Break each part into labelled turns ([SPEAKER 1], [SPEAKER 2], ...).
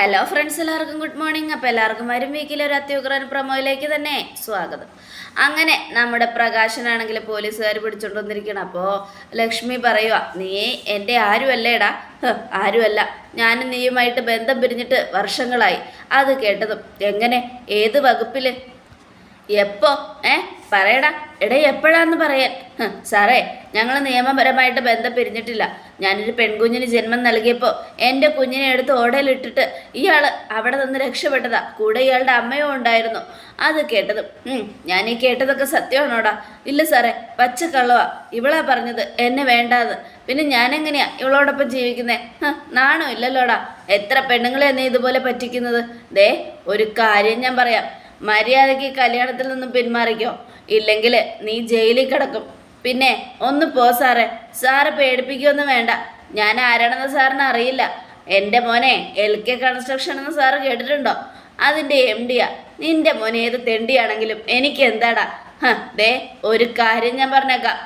[SPEAKER 1] Hello friends എല്ലാവർക്കും good morning അപ്പോൾ എല്ലാവർക്കും വരും വീക്കിലെ ഒരു അത്യുഗ്രൻ പ്രമോയിലേക്ക് തന്നെ സ്വാഗതം. അങ്ങനെ നമ്മുടെ പ്രകാശനാണെങ്കിൽ പോലീസുകാർ പിടിച്ചോണ്ട് വന്നിരിക്കണം. അപ്പോൾ ലക്ഷ്മി പറയുക നീ എന്റെ ആരുമല്ലേടാ? ആരുമല്ല. ഞാനും നീയുമായിട്ട് ബന്ധം പിരിഞ്ഞിട്ട് വർഷങ്ങളായി. അത് കേട്ടതും എങ്ങനെ? ഏത് വകുപ്പിൽ എപ്പോ? ഏ? പറയടാ. എടേ എപ്പോഴാന്ന് പറയാൻ? സാറേ ഞങ്ങൾ നിയമപരമായിട്ട് ബന്ധം പിരിഞ്ഞിട്ടില്ല. ഞാനൊരു പെൺകുഞ്ഞിന് ജന്മം നൽകിയപ്പോൾ എന്റെ കുഞ്ഞിനെ എടുത്ത് ഓടയിലിട്ടിട്ട് ഇയാൾ അവിടെ നിന്ന് രക്ഷപ്പെട്ടതാ. കൂടെ ഇയാളുടെ അമ്മയും ഉണ്ടായിരുന്നു. അത് കേട്ടതും ഞാൻ ഈ കേട്ടതൊക്കെ സത്യമാണോടാ? ഇല്ല സാറേ പച്ചക്കള്ളവാ. ഇവളാ പറഞ്ഞത് എന്നെ വേണ്ടാന്ന്. പിന്നെ ഞാനെങ്ങനെയാ ഇവളോടൊപ്പം ജീവിക്കുന്നേ? ഹ, നാണോ ഇല്ലല്ലോടാ. എത്ര പെണ്ണുങ്ങളെ എന്നെ ഇതുപോലെ പറ്റിക്കുന്നത്? ദേ ഒരു കാര്യം ഞാൻ പറയാം. മര്യാദയ്ക്ക് കല്യാണത്തിൽ നിന്നും പിന്മാറിക്കോ. ഇല്ലെങ്കിൽ നീ ജയിലിൽ കിടക്കും. പിന്നെ ഒന്ന് പോ സാറേ. സാറ് പേടിപ്പിക്കൊന്നും വേണ്ട. ഞാൻ ആരാണെന്ന് സാറിന് അറിയില്ല. എന്റെ മോനെ എൽ കെ കൺസ്ട്രക്ഷൻ എന്ന് സാറ് കേട്ടിട്ടുണ്ടോ? അതിന്റെ എം ഡിയാ നിന്റെ മോനെ ഏത് തെണ്ടിയാണെങ്കിലും എനിക്ക് എന്താടാ? ദേ ഒരു കാര്യം ഞാൻ പറഞ്ഞേക്കാം.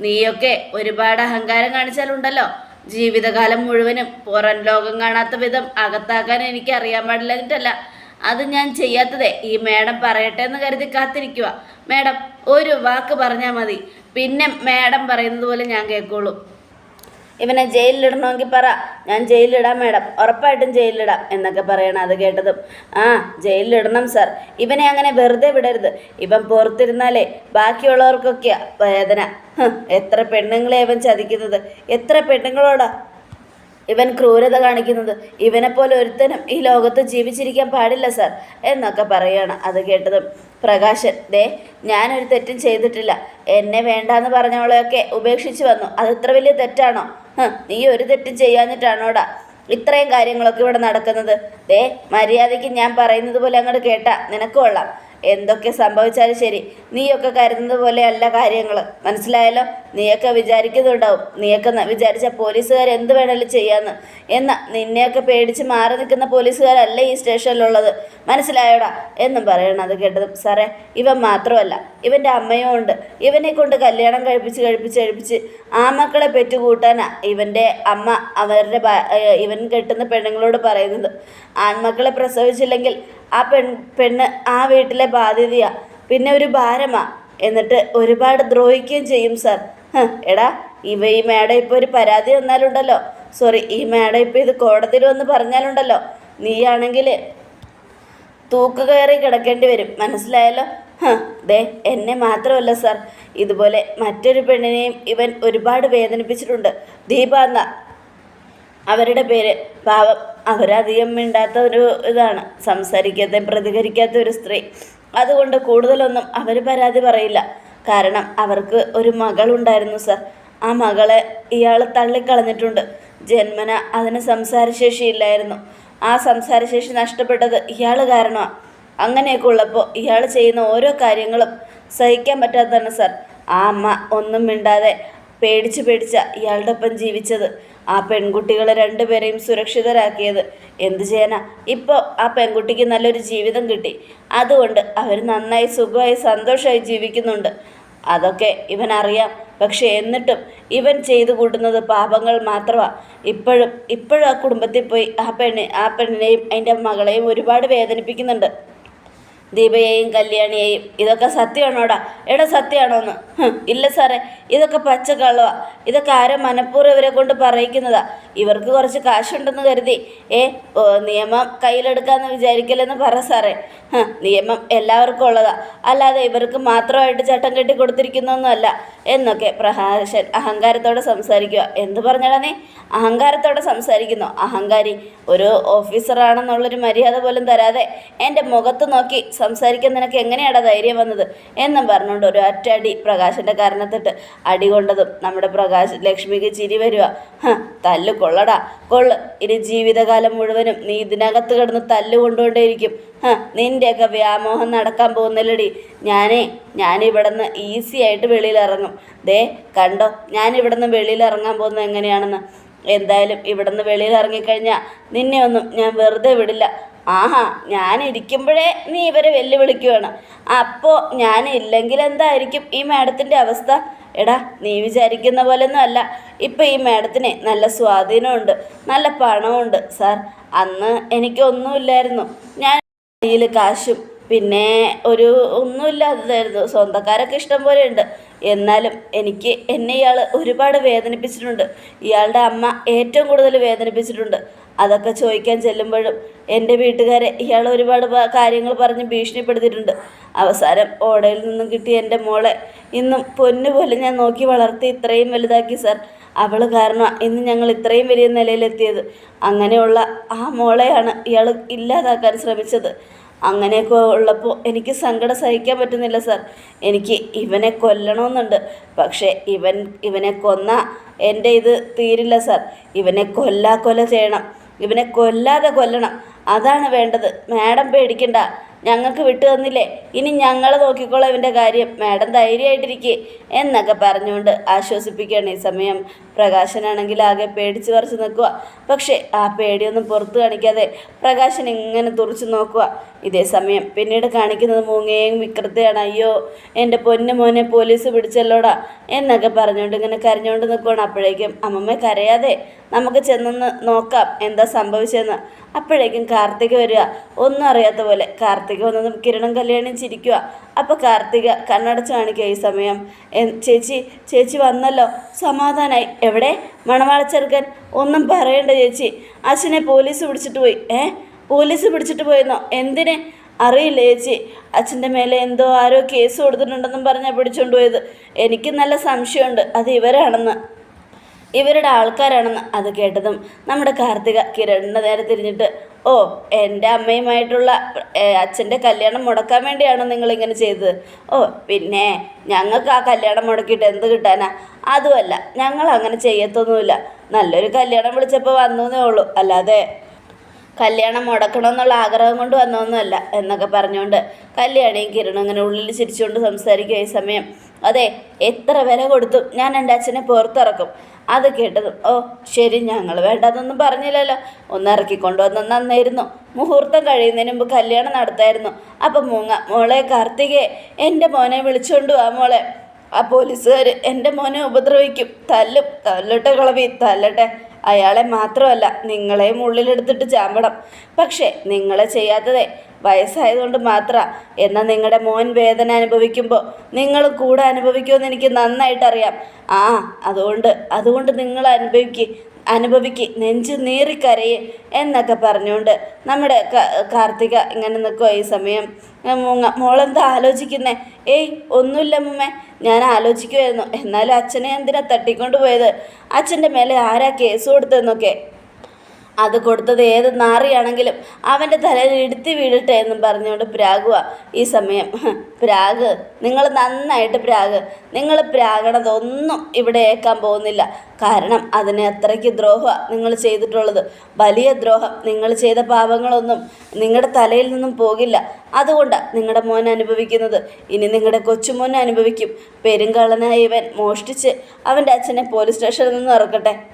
[SPEAKER 1] നീയൊക്കെ ഒരുപാട് അഹങ്കാരം കാണിച്ചാലുണ്ടല്ലോ. ജീവിതകാലം മുഴുവനും പുറം ലോകം കാണാത്ത വിധം അകത്താക്കാൻ എനിക്ക് അറിയാൻ പാടില്ല അത് ഞാൻ ചെയ്യാത്തതേ. ഈ മേഡം പറയട്ടെ എന്ന് കരുതി കാത്തിരിക്കുക മേഡം ഒരു വാക്ക് പറഞ്ഞാൽ മതി. പിന്നെ മേഡം പറയുന്നത് പോലെ ഞാൻ കേൾക്കുള്ളൂ ഇവനെ ജയിലിലിടണമെങ്കിൽ പറ. ഞാൻ ജയിലിലിടാം മേഡം. ഉറപ്പായിട്ടും ജയിലിലിടാം എന്നൊക്കെ പറയണം അത് കേട്ടതും. ആ ജയിലിലിടണം സാർ. ഇവനെ അങ്ങനെ വെറുതെ വിടരുത്. ഇവൻ പുറത്തിരുന്നാലേ ബാക്കിയുള്ളവർക്കൊക്കെയാ വേദന. എത്ര പെണ്ണുങ്ങളെ ഇവൻ ചതിക്കുന്നത്. എത്ര പെണ്ണുങ്ങളോടാ? ഇവൻ ക്രൂരത കാണിക്കുന്നത് ഇവനെപ്പോലെ പോലെ ഒരുത്തനും ഈ ലോകത്ത് ജീവിച്ചിരിക്കാൻ പാടില്ല സാർ എന്നൊക്കെ പറയുകയാണ് അത് കേട്ടതും പ്രകാശൻ ദേ ഞാനൊരു തെറ്റും ചെയ്തിട്ടില്ല. എന്നെ വേണ്ടാന്ന് പറഞ്ഞവളെയൊക്കെ ഉപേക്ഷിച്ച് വന്നു. അത് വലിയ തെറ്റാണോ? നീ ഒരു തെറ്റും ചെയ്യാഞ്ഞിട്ടാണോടാ ഇത്രയും കാര്യങ്ങളൊക്കെ ഇവിടെ നടക്കുന്നത്? ദേ മര്യാദയ്ക്ക് ഞാൻ പറയുന്നത് പോലെ അങ്ങോട്ട് കേട്ടാ. നിനക്ക് കൊള്ളാം. എന്തൊക്കെ സംഭവിച്ചാലും ശരി. നീയൊക്കെ കരുതുന്നത് പോലെയല്ല കാര്യങ്ങൾ മനസ്സിലായല്ലോ? നീയൊക്കെ വിചാരിക്കുന്നുണ്ടാവും. നീയൊക്കെ വിചാരിച്ച പോലീസുകാർ എന്ത് വേണേലും ചെയ്യാമെന്ന് എന്നാ നിന്നെയൊക്കെ പേടിച്ച് മാറി നിൽക്കുന്ന പോലീസുകാരല്ല ഈ സ്റ്റേഷനിലുള്ളത്? മനസ്സിലായോടാ? എന്നും പറയണം അത് കേട്ടതും. സാറേ ഇവൻ മാത്രമല്ല. ഇവന്റെ അമ്മയും ഉണ്ട്. ഇവനെ കൊണ്ട് കല്യാണം കഴിപ്പിച്ച് കഴിപ്പിച്ച് കഴിപ്പിച്ച് ആ മക്കളെ പെറ്റുകൂട്ടാനാ ഇവന്റെ അമ്മ അവരുടെ ഇവൻ കെട്ടുന്ന പെണ്ണുങ്ങളോട് പറയുന്നത്. ആൺമക്കളെ പ്രസവിച്ചില്ലെങ്കിൽ ആ പെൺ പെണ്ണ് ആ വീട്ടിലെ ബാധ്യതയാ. പിന്നെ ഒരു ഭാരമാ. എന്നിട്ട് ഒരുപാട് ദ്രോഹിക്കുകയും ചെയ്യും സാർ. എടാ ഇവ ഈ മേഡം ഇപ്പോൾ ഒരു പരാതി തന്നാലുണ്ടല്ലോ. സോറി ഈ മേഡം ഇപ്പോൾ ഇത് കോടതിയിൽ വന്ന് പറഞ്ഞാലുണ്ടല്ലോ. നീയാണെങ്കിൽ തൂക്ക് കയറി കിടക്കേണ്ടി വരും. മനസ്സിലായല്ലോ? ദേ എന്നെ മാത്രമല്ല സാർ. ഇതുപോലെ മറ്റൊരു പെണ്ണിനെയും ഇവൻ ഒരുപാട് വേദനിപ്പിച്ചിട്ടുണ്ട്. ദീപ എന്ന. അവരുടെ പേര് പാവം. അവരധികം മിണ്ടാത്ത ഒരു ഇതാണ്. സംസാരിക്കാത്ത പ്രതികരിക്കാത്ത ഒരു സ്ത്രീ. അതുകൊണ്ട് കൂടുതലൊന്നും അവർ പരാതി പറയില്ല. കാരണം അവർക്ക് ഒരു മകളുണ്ടായിരുന്നു സർ. ആ മകളെ ഇയാൾ തള്ളിക്കളഞ്ഞിട്ടുണ്ട്. ജന്മന അതിന് സംസാരശേഷി ഇല്ലായിരുന്നു ആ സംസാരശേഷി നഷ്ടപ്പെട്ടത് ഇയാൾ കാരണമാണ് അങ്ങനെയൊക്കെ ഉള്ളപ്പോൾ ഇയാൾ ചെയ്യുന്ന ഓരോ കാര്യങ്ങളും സഹിക്കാൻ പറ്റാത്തതാണ് സർ. ആ അമ്മ ഒന്നും മിണ്ടാതെ പേടിച്ച് പേടിച്ച ഇയാളുടെ ഒപ്പം ജീവിച്ചത്. ആ പെൺകുട്ടികളെ രണ്ടുപേരെയും സുരക്ഷിതരാക്കിയത്. എന്തു ചെയ്യാനാ? ഇപ്പോൾ ആ പെൺകുട്ടിക്ക് നല്ലൊരു ജീവിതം കിട്ടി. അതുകൊണ്ട് അവർ നന്നായി സുഖമായി സന്തോഷമായി ജീവിക്കുന്നുണ്ട്. അതൊക്കെ ഇവൻ അറിയാം പക്ഷെ എന്നിട്ടും ഇവൻ ചെയ്തു കൂട്ടുന്നത് പാപങ്ങൾ മാത്രമാണ് ഇപ്പോഴും ഇപ്പോഴും ആ കുടുംബത്തിൽ പോയി ആ പെണ്ണ് ആ പെണ്ണിനെയും അതിന്റെ മകളെയും ഒരുപാട് വേദനിപ്പിക്കുന്നുണ്ട്. ദീപയെയും കല്യാണിയെയും. ഇതൊക്കെ സത്യമാണോടാ? എടാ സത്യമാണോന്ന്? ഇല്ല സാറേ ഇതൊക്കെ പച്ചക്കള്ളവാ. ഇതൊക്കെ ആരും മനഃപൂർവം ഇവരെ കൊണ്ട് പറയിക്കുന്നതാ. ഇവർക്ക് കുറച്ച് കാശുണ്ടെന്ന് കരുതി. ഏ നിയമം കയ്യിലെടുക്കാമെന്ന് വിചാരിക്കലെന്ന് പറ സാറേ. നിയമം എല്ലാവർക്കും ഉള്ളതാ. അല്ലാതെ ഇവർക്ക് മാത്രമായിട്ട് ചട്ടം കെട്ടി കൊടുത്തിരിക്കുന്നൊന്നുമല്ല. എന്നൊക്കെ പ്രഹാശൻ അഹങ്കാരത്തോടെ സംസാരിക്കുക എന്ത് പറഞ്ഞടാ നീ? അഹങ്കാരത്തോടെ സംസാരിക്കുന്നു. അഹങ്കാരി ഒരു ഓഫീസറാണെന്നുള്ളൊരു മര്യാദ പോലും തരാതെ എന്റെ മുഖത്ത് നോക്കി സംസാരിക്കാൻ നിനക്ക് എങ്ങനെയാടാ ധൈര്യം വന്നത്? എന്നും പറഞ്ഞുകൊണ്ട് ഒരു ഒറ്റ അടി പ്രകാശന്റെ കാരണത്തിട്ട് അടി കൊണ്ടതും നമ്മുടെ പ്രകാശ് ലക്ഷ്മിക്ക് ചിരി വരിക തല്ല് കൊള്ളടാ. കൊള്ള്. ഇനി ജീവിതകാലം മുഴുവനും നീ ഇതിനകത്ത് കിടന്ന് തല്ല് കൊണ്ടുകൊണ്ടേയിരിക്കും. നിന്റെയൊക്കെ വ്യാമോഹം നടക്കാൻ പോകുന്നില്ലടി. ഞാനേ നിന്ന് ഈസി ആയിട്ട് വെളിയിൽ ഇറങ്ങും ദേ കണ്ടോ? നിന്ന് വെളിയിൽ ഇറങ്ങാൻ പോകുന്നത് എങ്ങനെയാണെന്ന്. എന്തായാലും ഇവിടെ നിന്ന് വെളിയിൽ ഇറങ്ങിക്കഴിഞ്ഞാൽ നിന്നെ ഒന്നും ഞാൻ വെറുതെ വിടില്ല. ആഹാ ഞാൻ ഇരിക്കുമ്പോഴേ നീ ഇവരെ വെല്ലുവിളിക്കുകയാണ് അപ്പോൾ ഞാൻ ഇല്ലെങ്കിൽ എന്തായിരിക്കും ഈ മാഡത്തിന്റെ അവസ്ഥ? എടാ നീ വിചാരിക്കുന്ന പോലൊന്നും അല്ല. ഇപ്പം ഈ മാഡത്തിന് നല്ല സ്വാധീനമുണ്ട് നല്ല പണമുണ്ട് സാർ. അന്ന് എനിക്കൊന്നുമില്ലായിരുന്നു ഞാൻ കയ്യിൽ കാശും പിന്നെ ഒരു ഒന്നുമില്ലാത്തതായിരുന്നു. സ്വന്തക്കാരൊക്കെ ഇഷ്ടം പോലെ ഉണ്ട്. എന്നാലും എനിക്ക് എന്നെ ഇയാൾ ഒരുപാട് വേദനിപ്പിച്ചിട്ടുണ്ട്. ഇയാളുടെ അമ്മ ഏറ്റവും കൂടുതൽ വേദനിപ്പിച്ചിട്ടുണ്ട്. അതൊക്കെ ചോദിക്കാൻ ചെല്ലുമ്പോഴും എന്റെ വീട്ടുകാരെ ഇയാൾ ഒരുപാട് കാര്യങ്ങൾ പറഞ്ഞ് ഭീഷണിപ്പെടുത്തിയിട്ടുണ്ട്. അവസാനം ഓടയിൽ നിന്നും കിട്ടിയ എന്റെ മോളെ ഇന്നും പൊന്നുപോലെ ഞാൻ നോക്കി വളർത്തി ഇത്രയും വലുതാക്കി സാർ. അവൾ കാരണം ഇന്ന് ഞങ്ങൾ ഇത്രയും വലിയ നിലയിലെത്തിയത്. അങ്ങനെയുള്ള ആ മോളെയാണ് ഇയാൾ ഇല്ലാതാക്കാൻ ശ്രമിച്ചത്. അങ്ങനെയൊക്കെ ഉള്ളപ്പോൾ എനിക്ക് സങ്കടം സഹിക്കാൻ പറ്റുന്നില്ല സാർ. എനിക്ക് ഇവനെ കൊല്ലണമെന്നുണ്ട് പക്ഷേ ഇവൻ ഇവനെ കൊന്ന എന്റെ ഇത് തീരില്ല സാർ. ഇവനെ കൊല്ലാ കൊല ചെയ്യണം. ഇവനെ കൊല്ലാതെ കൊല്ലണം. അതാണ് വേണ്ടത്. മാഡം പേടിക്കണ്ട. ഞങ്ങൾക്ക് വിട്ടു തന്നില്ലേ? ഇനി ഞങ്ങൾ നോക്കിക്കോളാം ഇവന്റെ കാര്യം. മാഡം ധൈര്യമായിട്ടിരിക്കേ എന്നൊക്കെ പറഞ്ഞുകൊണ്ട് ആശ്വസിപ്പിക്കുകയാണ് ഈ സമയം. പ്രകാശനാണെങ്കിൽ ആകെ പേടിച്ച് പറിച്ച് നിൽക്കുക പക്ഷേ ആ പേടിയൊന്നും പുറത്ത് കാണിക്കാതെ പ്രകാശൻ ഇങ്ങനെ തുറച്ചു നോക്കുക ഇതേ സമയം പിന്നീട് കാണിക്കുന്നത് മൂങ്ങയും വിക്രത്തെയാണ്. അയ്യോ എന്റെ പൊന്നു മോനെ പോലീസ് പിടിച്ചല്ലോടാ എന്നൊക്കെ പറഞ്ഞുകൊണ്ട് ഇങ്ങനെ കരഞ്ഞുകൊണ്ട് നിൽക്കുകയാണ് അപ്പോഴേക്കും അമ്മമ്മ കരയാതെ നമുക്ക് ചെന്നൊന്ന് നോക്കാം എന്താ സംഭവിച്ചതെന്ന്. അപ്പോഴേക്കും കാർത്തിക് വരിക. ഒന്നും അറിയാത്ത പോലെ കാർത്തിക വന്നതും കിരണം കല്യാണം ചിരിക്കുക അപ്പോൾ കാർത്തിക കണ്ണടച്ച് കാണിക്കുക ഈ സമയം. "എ- ചേച്ചി ചേച്ചി വന്നല്ലോ. സമാധാനമായി എവിടെ? മണവാളച്ചെറുക്കൻ. ഒന്നും പറയണ്ട ചേച്ചി. അച്ഛനെ പോലീസ് പിടിച്ചിട്ട് പോയി. ഏ? പോലീസ് പിടിച്ചിട്ട് പോയെന്നോ? എന്തിനെ? അറിയില്ല ചേച്ചി. അച്ഛന്റെ മേലെ എന്തോ ആരോ കേസ് കൊടുത്തിട്ടുണ്ടെന്നും പറഞ്ഞാൽ പിടിച്ചുകൊണ്ട് പോയത്. എനിക്ക് നല്ല സംശയമുണ്ട്. അത് ഇവരാണെന്ന്. ഇവരുടെ ആൾക്കാരാണെന്ന് അത് കേട്ടതും നമ്മുടെ കാർത്തിക കിരണിന് നേരെ തിരിഞ്ഞിട്ട് ഓ എന്റെ അമ്മയുമായിട്ടുള്ള അച്ഛന്റെ കല്യാണം മുടക്കാൻ വേണ്ടിയാണോ നിങ്ങളിങ്ങനെ ചെയ്തത്? ഓ പിന്നെ ഞങ്ങൾക്ക് ആ കല്യാണം മുടക്കിയിട്ട് എന്ത് കിട്ടാനാ? അതുമല്ല ഞങ്ങൾ അങ്ങനെ ചെയ്യത്തൊന്നുമില്ല. നല്ലൊരു കല്യാണം വിളിച്ചപ്പോൾ വന്നേ ഉള്ളൂ. അല്ലാതെ കല്യാണം മുടക്കണമെന്നുള്ള ആഗ്രഹം കൊണ്ട് വന്നതൊന്നുമല്ല എന്നൊക്കെ പറഞ്ഞുകൊണ്ട് കല്യാണിയും കിരണും ഇങ്ങനെ ഉള്ളിൽ ചിരിച്ചുകൊണ്ട് സംസാരിക്കുക ഈ സമയം. അതെ എത്ര വില കൊടുത്തും ഞാൻ എന്റെ അച്ഛനെ പുറത്തിറക്കും. അത് കേട്ടതും ഓ ശരി ഞങ്ങൾ വേണ്ടതൊന്നും പറഞ്ഞില്ലല്ലോ. ഒന്ന് ഇറക്കി ഇറക്കിക്കൊണ്ടുവന്ന നന്നായിരുന്നു. മുഹൂർത്തം കഴിയുന്നതിന് മുമ്പ് കല്യാണം നടത്തായിരുന്നു. അപ്പം മൂങ്ങ മോളെ കാർത്തികേ എന്റെ മോനെ വിളിച്ചുകൊണ്ടു ആ മോളെ. ആ പോലീസുകാർ എന്റെ മോനെ ഉപദ്രവിക്കും. തല്ലും തല്ലട്ടെ കളവി തല്ലട്ടെ. അയാളെ മാത്രമല്ല നിങ്ങളെയും ഉള്ളിലെടുത്തിട്ട് ചാമ്പണം. പക്ഷേ നിങ്ങളെ ചെയ്യാത്തതേ വയസ്സായതുകൊണ്ട് മാത്രം. എന്നാൽ നിങ്ങളുടെ മോൻ വേദന അനുഭവിക്കുമ്പോൾ നിങ്ങൾ കൂടെ അനുഭവിക്കുമെന്ന് എനിക്ക് നന്നായിട്ടറിയാം. ആ അതുകൊണ്ട് അതുകൊണ്ട് നിങ്ങൾ അനുഭവിക്ക്. അനുഭവിക്ക് നെഞ്ച് നീറിക്കരയെ എന്നൊക്കെ പറഞ്ഞുകൊണ്ട് നമ്മുടെ കാർത്തിക ഇങ്ങനെ നിൽക്കുക ഈ സമയം. മൂങ്ങ മോളെന്താ ആലോചിക്കുന്നേ? ഏയ് ഒന്നുമില്ല മുമ്മേ ഞാൻ ആലോചിക്കുമായിരുന്നു എന്നാലും അച്ഛനെ എന്തിനാ തട്ടിക്കൊണ്ട് പോയത്? അച്ഛന്റെ മേലെ ആരാ കേസ് കൊടുത്തതെന്നൊക്കെ അത് കൊടുത്തത് ഏത് നാറിയാണെങ്കിലും അവന്റെ തലയിൽ ഇടുത്തി വീഴട്ടെ എന്നും പറഞ്ഞുകൊണ്ട് പ്രാഗുവ ഈ സമയം. പ്രാഗ് നിങ്ങൾ നന്നായിട്ട് പ്രാഗ്. നിങ്ങൾ പ്രാഗണതൊന്നും ഇവിടെ ഏക്കാൻ പോകുന്നില്ല. കാരണം അതിന് അത്രയ്ക്ക് ദ്രോഹ നിങ്ങൾ ചെയ്തിട്ടുള്ളത്. വലിയ ദ്രോഹം. നിങ്ങൾ ചെയ്ത പാപങ്ങളൊന്നും നിങ്ങളുടെ തലയിൽ നിന്നും പോകില്ല. അതുകൊണ്ട് നിങ്ങളുടെ മോൻ അനുഭവിക്കുന്നത്. ഇനി നിങ്ങളുടെ കൊച്ചുമോൻ അനുഭവിക്കും. പെരുങ്കളനായ ഇവൻ മോഷ്ടിച്ച് അവന്റെ അച്ഛനെ പോലീസ് സ്റ്റേഷനിൽ നിന്ന് ഇറക്കട്ടെ.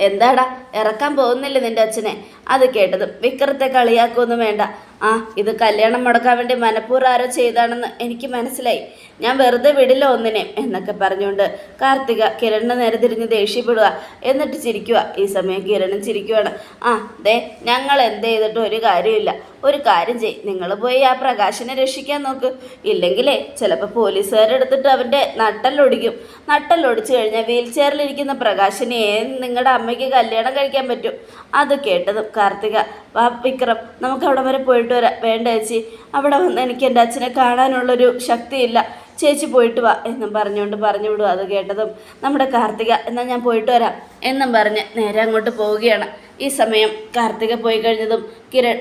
[SPEAKER 1] എന്താടാ? ഇറക്കാൻ പോകുന്നില്ല നിന്റെ അച്ഛനെ? അത് കേട്ടതും വിക്രത്തെ കളിയാക്കൊന്നും വേണ്ട. ആ ഇത് കല്യാണം മുടക്കാൻ വേണ്ടി മനഃപൂർവം ആരോ ചെയ്താണെന്ന് എനിക്ക് മനസ്സിലായി. ഞാൻ വെറുതെ വിടില്ല ഒന്നിനെ എന്നൊക്കെ പറഞ്ഞുകൊണ്ട് കാർത്തിക കിരണിനെ നേരെ തിരിഞ്ഞ് ദേഷ്യപ്പെടുക. എന്നിട്ട് ചിരിക്കുക ഈ സമയം കിരണും ചിരിക്കുവാണ്. ആ ദേ ഞങ്ങൾ എന്ത് ചെയ്തിട്ടും ഒരു കാര്യമില്ല ഒരു കാര്യം ചെയ് നിങ്ങൾ പോയി ആ പ്രകാശനെ രക്ഷിക്കാൻ നോക്ക്. ഇല്ലെങ്കിലേ ചിലപ്പോൾ പോലീസുകാരെടുത്തിട്ട് അവന്റെ നട്ടല്ലൊടിക്കും നട്ടല്ലൊടിച്ചു കഴിഞ്ഞാൽ വീൽ ചെയറിലിരിക്കുന്ന പ്രകാശനെ നിങ്ങളുടെ അമ്മയ്ക്ക് കല്യാണം കഴിക്കാൻ പറ്റും. അത് കേട്ടതും കാർത്തിക വാ വിക്രം നമുക്ക് അവിടെ വരെ പോയിട്ട് വരാം വേണ്ട ചേച്ചി. അവിടെ വന്ന് എനിക്ക് എന്റെ അച്ഛനെ കാണാനുള്ളൊരു ശക്തിയില്ല. ചേച്ചി പോയിട്ട് വാ എന്നും പറഞ്ഞുകൊണ്ട് പറഞ്ഞു വിടുക അത് കേട്ടതും. നമ്മുടെ കാർത്തിക എന്നാൽ ഞാൻ പോയിട്ട് വരാം എന്നും പറഞ്ഞ് നേരെ അങ്ങോട്ട് പോവുകയാണ്. ഈ സമയം കാർത്തിക പോയി കഴിഞ്ഞതും കിരൺ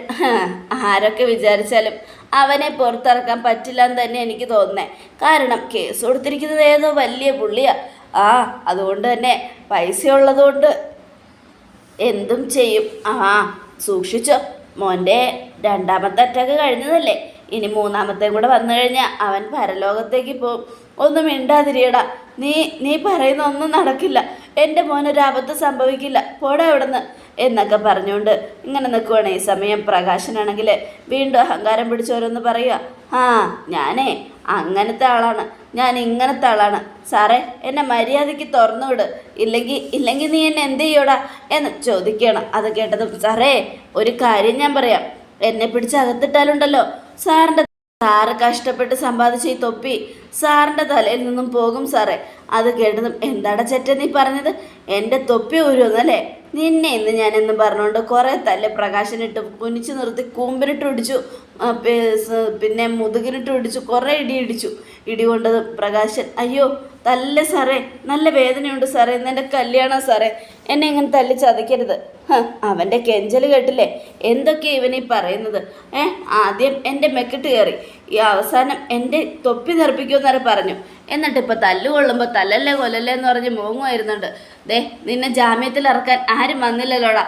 [SPEAKER 1] ആരൊക്കെ വിചാരിച്ചാലും അവനെ പുറത്തിറക്കാൻ പറ്റില്ല എന്ന് തന്നെ എനിക്ക് തോന്നുന്നേ. കാരണം കേസ് കൊടുത്തിരിക്കുന്നത് ഏതോ വലിയ പുള്ളിയാ. ആ അതുകൊണ്ട് തന്നെ പൈസ ഉള്ളതുകൊണ്ട് എന്തും ചെയ്യും. ആ സൂക്ഷിച്ചോ. മോന്റെ രണ്ടാമത്തെ അറ്റാക്ക് കഴിഞ്ഞതല്ലേ? ഇനി മൂന്നാമത്തെ കൂടെ വന്നു കഴിഞ്ഞാൽ അവൻ പരലോകത്തേക്ക് പോകും. ഒന്നും മിണ്ടാതിരിയടാ. നീ നീ പറയുന്ന ഒന്നും നടക്കില്ല. എന്റെ മോനൊരു അബദ്ധം സംഭവിക്കില്ല. പോടാ അവിടുന്ന്. എന്നൊക്കെ പറഞ്ഞുകൊണ്ട് ഇങ്ങനെ നിൽക്കുവാണ്. ഈ സമയം പ്രകാശനാണെങ്കിൽ വീണ്ടും അഹങ്കാരം പിടിച്ചവരൊന്ന് പറയുക ആ ഞാനേ അങ്ങനത്തെ ആളാണ്. ഞാൻ ഇങ്ങനത്തെ ആളാണ്. സാറേ എന്നെ മര്യാദയ്ക്ക് തുറന്നു വിട് ഇല്ലെങ്കിൽ ഇല്ലെങ്കിൽ നീ എന്നെ എന്ത് ചെയ്യൂടാ? എന്ന് ചോദിക്കണം അത് കേട്ടതും സാറേ ഒരു കാര്യം ഞാൻ പറയാം. എന്നെ പിടിച്ച് അകത്തിട്ടാലുണ്ടല്ലോ. സാറിന്റെ സാറ് കഷ്ടപ്പെട്ട് സമ്പാദിച്ച ഈ തൊപ്പി സാറിന്റെ തലയിൽ നിന്നും പോകും സാറേ. അത് കേട്ടതും എന്താടാ ചേട്ടൻ നീ പറഞ്ഞത്? എന്റെ തൊപ്പി ഊരുന്നല്ലേ നിന്നെ ഇന്ന് ഞാനെന്ന് പറഞ്ഞുകൊണ്ട് കുറേ തല്ല് പ്രകാശനിട്ട് കുനിച്ചു നിർത്തി കൂമ്പിനിട്ട് സ് പിന്നെ മുതുകിലിട്ട് ഇടിച്ചു കുറേ ഇടി ഇടിച്ചു. ഇടി കൊണ്ടത് പ്രകാശൻ അയ്യോ തല്ല സാറേ നല്ല വേദനയുണ്ട് സാറേ ഇന്ന് എന്റെ കല്യാണം സാറേ എന്നെ ഇങ്ങനെ തല്ലി ചതയ്ക്കരുത് അവന്റെ കെഞ്ചൽ കേട്ടില്ലേ? എന്തൊക്കെയാ ഇവനീ പറയുന്നത്? ഏ ആദ്യം എന്റെ മെക്കിട്ട് കയറി ഈ അവസാനം എന്റെ തൊപ്പി തെറിപ്പിക്കുമെന്നവരെ പറഞ്ഞു. എന്നിട്ട് ഇപ്പം തല്ലുകൊള്ളുമ്പോൾ തല്ലല്ലേ കൊല്ലല്ലേ എന്ന് പറഞ്ഞ് മോങ്ങുമായിരുന്നുണ്ട്. ദേ നിന്നെ ജാമ്യത്തിൽ ഇറക്കാൻ ആരും വന്നില്ലല്ലോടാ.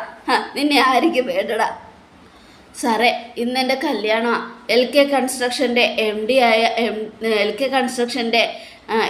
[SPEAKER 1] നിന്നെ ആയിരിക്കും വേണ്ടടാ. സാറേ ഇന്ന് എന്റെ കല്യാണമാണ് എൽ കെ കൺസ്ട്രക്ഷന്റെ എം ഡി ആയ എം എൽ കെ കൺസ്ട്രക്ഷന്റെ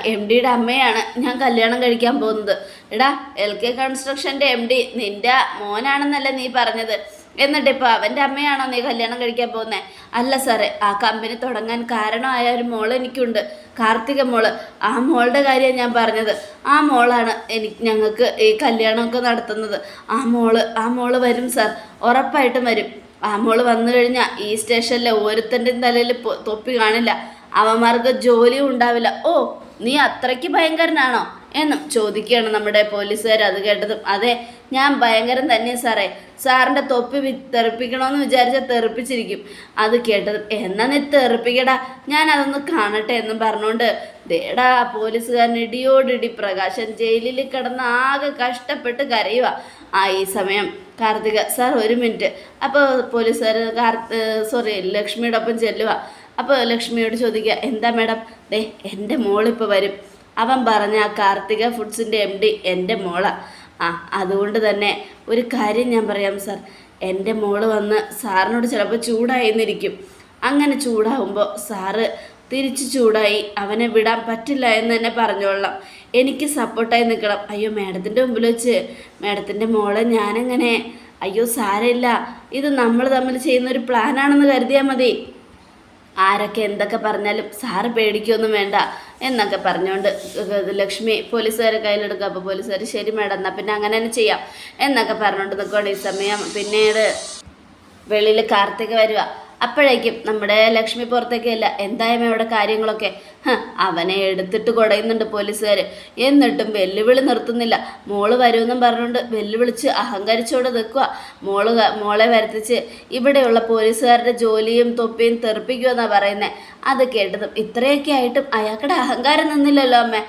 [SPEAKER 1] എം ഡിയുടെ അമ്മയാണ് ഞാൻ കല്യാണം കഴിക്കാൻ പോകുന്നത്. എടാ എൽ കെ കൺസ്ട്രക്ഷന്റെ എം ഡി നിന്റെ മോനാണെന്നല്ലേ നീ പറഞ്ഞത്. എന്നിട്ട് ഇപ്പോൾ അവന്റെ അമ്മയാണോ നീ കല്യാണം കഴിക്കാൻ പോകുന്നത് അല്ല സാറേ ആ കമ്പനി തുടങ്ങാൻ കാരണമായ ഒരു മോൾ എനിക്കുണ്ട്. കാർത്തിക മോൾ. ആ മോളുടെ കാര്യം ഞാൻ പറഞ്ഞത്. ആ മോളാണ് എനിക്ക് ഞങ്ങൾക്ക് ഈ കല്യാണമൊക്കെ നടത്തുന്നത്. ആ മോൾ ആ മോൾ വരും സാർ. ഉറപ്പായിട്ടും വരും. മോൾ വന്നു കഴിഞ്ഞാൽ ഈ സ്റ്റേഷനിൽ ഓരോരുത്തന്റെ തലയിൽ തൊപ്പി കാണില്ല. അവന്മാർക്ക് ജോലിയും ഉണ്ടാവില്ല. ഓ നീ അത്രയ്ക്ക് ഭയങ്കരനാണോ? എന്നും ചോദിക്കുകയാണ് നമ്മുടെ പോലീസുകാർ അത് കേട്ടതും. അതെ ഞാൻ ഭയങ്കരൻ തന്നെ സാറേ. സാറിന്റെ തൊപ്പി തെറിപ്പിക്കണമെന്ന് വിചാരിച്ചാൽ തെറിപ്പിച്ചിരിക്കും. അത് കേട്ടതും എന്നാ നീ തെറിപ്പിക്കടാ? ഞാൻ അതൊന്ന് കാണട്ടെ എന്നും പറഞ്ഞുകൊണ്ട് ദേടാ പോലീസുകാരൻ ഇടിയോടിടി പ്രകാശൻ ജയിലിൽ കിടന്ന് ആകെ കഷ്ടപ്പെട്ട് കരയുക ആ ഈ സമയം. കാർത്തിക സാർ ഒരു മിനിറ്റ്. അപ്പോൾ പോലീസുകാർ കാർത്തി സോറി ലക്ഷ്മിയുടെ ഒപ്പം ചെല്ലുക അപ്പോൾ ലക്ഷ്മിയോട് ചോദിക്കുക എന്താ മാഡം? ദേ എന്റെ മോളിപ്പോൾ വരും. അവൻ പറഞ്ഞ കാർത്തിക ഫുഡ്സിന്റെ എം ഡി എന്റെ മോളാണ് ആ അതുകൊണ്ട് തന്നെ ഒരു കാര്യം ഞാൻ പറയാം സാർ. എന്റെ മോൾ വന്ന് സാറിനോട് ചിലപ്പോൾ ചൂടായിരുന്നിരിക്കും അങ്ങനെ ചൂടാവുമ്പോൾ സാറ് തിരിച്ചു ചൂടായി. അവനെ വിടാൻ പറ്റില്ല എന്ന് തന്നെ പറഞ്ഞോളാം എനിക്ക് സപ്പോർട്ടായി നിൽക്കണം. അയ്യോ മാഡത്തിന്റെ മുമ്പിൽ വെച്ച്. മാഡത്തിന്റെ മോളെ ഞാനെങ്ങനെ? അയ്യോ സാരമില്ല. ഇത് നമ്മൾ തമ്മിൽ ചെയ്യുന്ന ഒരു പ്ലാനാണെന്ന് കരുതിയാൽ മതി. ആരൊക്കെ എന്തൊക്കെ പറഞ്ഞാലും സാറ് പേടിക്കൊന്നും വേണ്ട എന്നൊക്കെ പറഞ്ഞുകൊണ്ട് ലക്ഷ്മി പോലീസുകാരെ കയ്യിലെടുക്കുക അപ്പോൾ പോലീസുകാർ ശരി മേഡം എന്നാൽ പിന്നെ അങ്ങനെ തന്നെ ചെയ്യാം. എന്നൊക്കെ പറഞ്ഞുകൊണ്ട് നിൽക്കുകയാണ് ഈ സമയം. പിന്നീട് വെളിയിൽ കാർത്തിക വരിക അപ്പോഴേക്കും നമ്മുടെ ലക്ഷ്മി പുറത്തേക്കല്ല എന്തായാലും അവിടെ കാര്യങ്ങളൊക്കെ അവനെ എടുത്തിട്ട് കുടയുന്നുണ്ട് പോലീസുകാർ എന്നിട്ടും വെല്ലുവിളി നിർത്തുന്നില്ല. മോൾ വരുമെന്നും പറഞ്ഞുകൊണ്ട് വെല്ലുവിളിച്ച് അഹങ്കരിച്ചോടെ നിൽക്കുക. മോൾ മോളെ വരുത്തിച്ച് ഇവിടെയുള്ള പോലീസുകാരുടെ ജോലിയും തൊപ്പിയും തെറിപ്പിക്കുമെന്നാണ് പറയുന്നത് അത് കേട്ടതും ഇത്രയൊക്കെ ആയിട്ടും അയാൾക്കുടെ അഹങ്കാരം നിന്നില്ലല്ലോ അമ്മേ.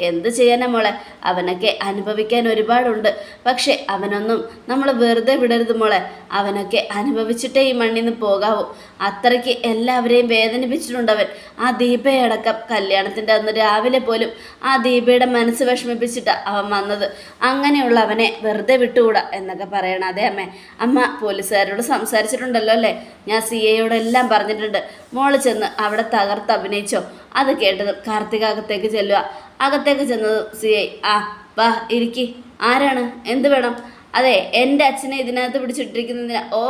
[SPEAKER 1] എന്ത് ചെയ്യാനാ മോളെ? അവനൊക്കെ അനുഭവിക്കാൻ ഒരുപാടുണ്ട്. പക്ഷെ അവനൊന്നും നമ്മൾ വെറുതെ വിടരുത് മോളെ. അവനൊക്കെ അനുഭവിച്ചിട്ടേ ഈ മണ്ണിൽ നിന്ന് പോകാവൂ. അത്രയ്ക്ക് എല്ലാവരെയും വേദനിപ്പിച്ചിട്ടുണ്ട് അവൻ ആ ദീപയടക്കം കല്യാണത്തിന്റെ അന്ന് രാവിലെ പോലും ആ ദീപയുടെ മനസ്സ് വിഷമിപ്പിച്ചിട്ടാണ് അവൻ വന്നത്. അങ്ങനെയുള്ള അവനെ വെറുതെ വിട്ടുകൂടാ എന്നൊക്കെ പറയണം അതെ അമ്മേ. അമ്മ പോലീസുകാരോട് സംസാരിച്ചിട്ടുണ്ടല്ലോ അല്ലേ? ഞാൻ സി എയോടെല്ലാം പറഞ്ഞിട്ടുണ്ട്. മോൾ ചെന്ന് അവിടെ തകർത്ത് അഭിനയിച്ചോ? അത് കേട്ടതും കാർത്തിക അകത്തേക്ക് ചെല്ലുക. അകത്തേക്ക് ചെന്നത് സി ഐ ആ വാ ഇരിക്കി. ആരാണ്? എന്ത് വേണം? അതെ എന്റെ അച്ഛനെ ഇതിനകത്ത് പിടിച്ചിട്ടിരിക്കുന്നതിന്. ഓ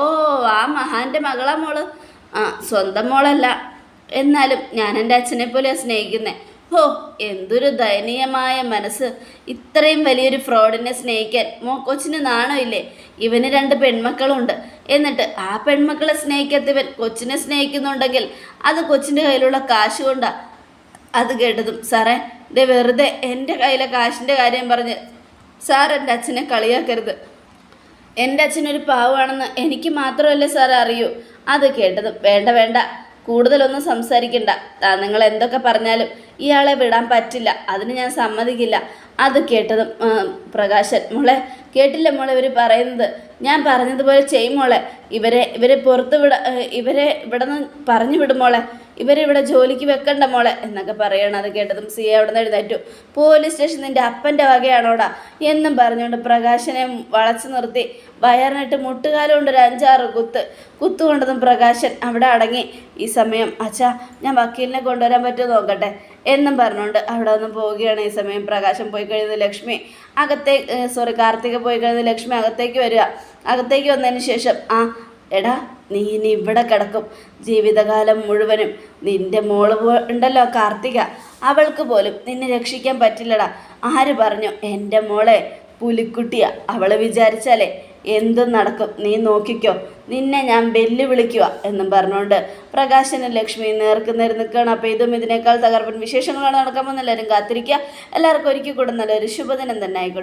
[SPEAKER 1] ആ മഹാന്റെ മകളാ മോൾ. ആ സ്വന്തം മോളല്ല. എന്നാലും ഞാൻ എന്റെ അച്ഛനെ പോലെയാണ് സ്നേഹിക്കുന്നത് ഹോ എന്തൊരു ദയനീയമായ മനസ്സ്. ഇത്രയും വലിയൊരു ഫ്രോഡിനെ സ്നേഹിക്കാൻ മോ കൊച്ചിന് നാണമില്ലേ ഇവന് രണ്ട് പെൺമക്കളുണ്ട്. എന്നിട്ട് ആ പെൺമക്കളെ സ്നേഹിക്കാത്തവൻ കൊച്ചിനെ സ്നേഹിക്കുന്നുണ്ടെങ്കിൽ അത് കൊച്ചിന്റെ കയ്യിലുള്ള കാശ് കൊണ്ടാ. അത് കേട്ടതും സാറേ ദേ വെറുതെ എന്റെ കയ്യിലെ കാശിന്റെ കാര്യം പറഞ്ഞ് സാർ എന്റെ അച്ഛനെ കളിയാക്കരുത്. എന്റെ അച്ഛനൊരു പാവമാണെന്ന് എനിക്ക് മാത്രമല്ലേ സാർ അറിയൂ. അത് കേട്ടതും വേണ്ട വേണ്ട. കൂടുതലൊന്നും സംസാരിക്കണ്ട. നിങ്ങൾ എന്തൊക്കെ പറഞ്ഞാലും ഇയാളെ വിടാൻ പറ്റില്ല. അതിന് ഞാൻ സമ്മതിക്കില്ല. അത് കേട്ടതും പ്രകാശൻ മോളെ കേട്ടില്ല മോളെ ഇവർ പറയുന്നത്? ഞാൻ പറഞ്ഞതുപോലെ ചെയ്യും മോളെ. ഇവരെ ഇവരെ പുറത്ത് വിട ഇവരെ ഇവിടെ നിന്ന് പറഞ്ഞു വിടും മോളെ. ഇവരിവിടെ ജോലിക്ക് വെക്കണ്ട മോളെ എന്നൊക്കെ പറയണം അത് കേട്ടതും സി എ അവിടെ നിന്ന് എഴുന്നേറ്റു. പോലീസ് സ്റ്റേഷൻ നിന്റെ അപ്പന്റെ വകയാണോടാ? എന്നും പറഞ്ഞുകൊണ്ട് പ്രകാശനെ വളച്ചു നിർത്തി. വയറിനിട്ട് മുട്ടുകാലം കൊണ്ട് ഒരു അഞ്ചാറ് കുത്ത്. കുത്തുകൊണ്ടതും പ്രകാശൻ അവിടെ അടങ്ങി. ഈ സമയം അച്ഛാ ഞാൻ വക്കീലിനെ കൊണ്ടുവരാൻ പറ്റുമോ നോക്കട്ടെ? എന്നും പറഞ്ഞുകൊണ്ട് അവിടെ നിന്ന് പോവുകയാണ് ഈ സമയം. പ്രകാശം പോയി കഴിയുന്ന ലക്ഷ്മി അകത്തേ സോറി കാർത്തിക പോയി കഴിയുന്ന ലക്ഷ്മി അകത്തേക്ക് വരിക. അകത്തേക്ക് വന്നതിന് ശേഷം ആ എടാ നീ ഇനി ഇവിടെ കിടക്കും. ജീവിതകാലം മുഴുവനും നിന്റെ മോൾ ഉണ്ടല്ലോ കാർത്തിക. അവൾക്ക് പോലും നിന്നെ രക്ഷിക്കാൻ പറ്റില്ലടാ. ആര് പറഞ്ഞു? എന്റെ മോളെ പുലിക്കുട്ടിയ. അവൾ വിചാരിച്ചാലേ എന്തും നടക്കും. നീ നോക്കിക്കോ. നിന്നെ ഞാൻ വെല്ലുവിളിക്കുക എന്നും പറഞ്ഞുകൊണ്ട് പ്രകാശനും ലക്ഷ്മി നേർക്ക് നേർ നിൽക്കുകയാണ്. അപ്പോൾ ഇതും ഇതിനേക്കാൾ തകർപ്പൻ വിശേഷങ്ങളാണ്. നടക്കാൻ എല്ലാവരും കാത്തിരിക്കുക. എല്ലാവർക്കും ഒരിക്കൽ കൂടെ നല്ലൊരു ശുഭദിനം തന്നെ ആയിക്കോട്ടെ.